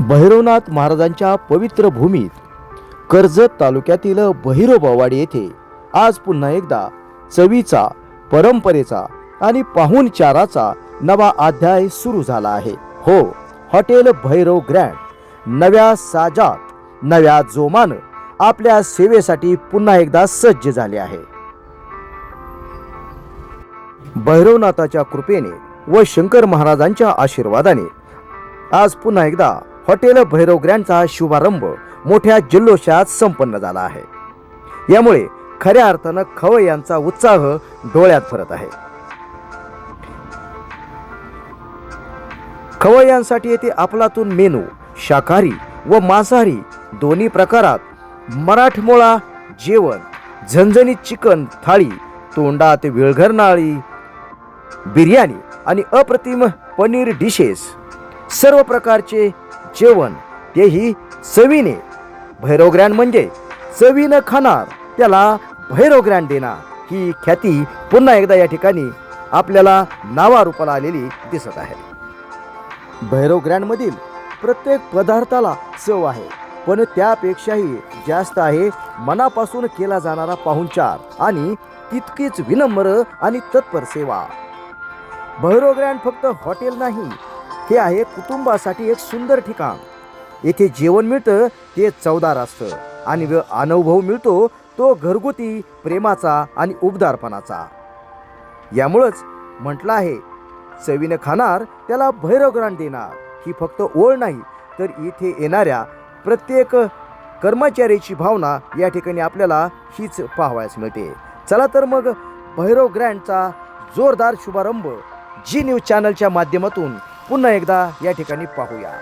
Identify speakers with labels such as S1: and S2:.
S1: भैरवनाथ महाराजांच्या पवित्र भूमीत कर्जत तालुक्यातील बहिरोबावाडी येथे आज पुन्हा एकदा चवीचा परंपरेचा आणि पाहुणचाराचा नवा अध्याय सुरू झाला आहे. हो हॉटेल भैरव ग्रँड नव्या साजात नव्या जोमानं आपल्या सेवेसाठी पुन्हा एकदा सज्ज झाले आहे. भैरवनाथाच्या कृपेने व शंकर महाराजांच्या आशीर्वादाने आज पुन्हा एकदा हॉटेल भैरव ग्रँडचा शुभारंभ मोठ्या जल्लोषात संपन्न झाला आहे. यामुळे खऱ्या अर्थानं खवय यांचा उत्साह डोळ्यात भरत आहे. खवय्यांसाठी येथे आपलातून मेनू शाकाहारी व मांसाहारी दोन्ही प्रकारात मराठमोळा जेवण झणझणीत चिकन थाळी तोंडात विळघरणाळी बिर्याणी आणि अप्रतिम पनीर डिशेस सर्व प्रकारचे जेवण तेही चवीने. भैरवग्रॅन म्हणजे चवीनं खाणार त्याला भैरव देणार. ही ख्याती पुन्हा एकदा या ठिकाणी आपल्याला नावारूपाला आलेली दिसत आहे. भैरवग्रॅनमधील प्रत्येक पदार्थाला चव आहे पण त्यापेक्षाही जास्त आहे मनापासून केला जाणारा पाहुणचार आणि तितकीच विनम्र आणि तत्पर सेवा. भैरव फक्त हॉटेल नाही हे आहे कुटुंबासाठी एक सुंदर ठिकाण. येथे जेवण मिळतं ते चवदार असतं. आणि अनुभव मिळतो तो घरगुती प्रेमाचा आणि उबदारपणाचा. यामुळंच म्हटलं आहे चवीनं खाणार त्याला भैरव ग्रँड देणार. ही फक्त ओळ नाही तर इथे येणाऱ्या प्रत्येक कर्मचाऱ्याची भावना या ठिकाणी आपल्याला हीच पाहावयास मिळते. चला तर मग भैरव ग्रँडचा जोरदार शुभारंभ जी न्यूज चॅनलच्या माध्यमातून पुन्हा एकदा या ठिकाणी पाहूया.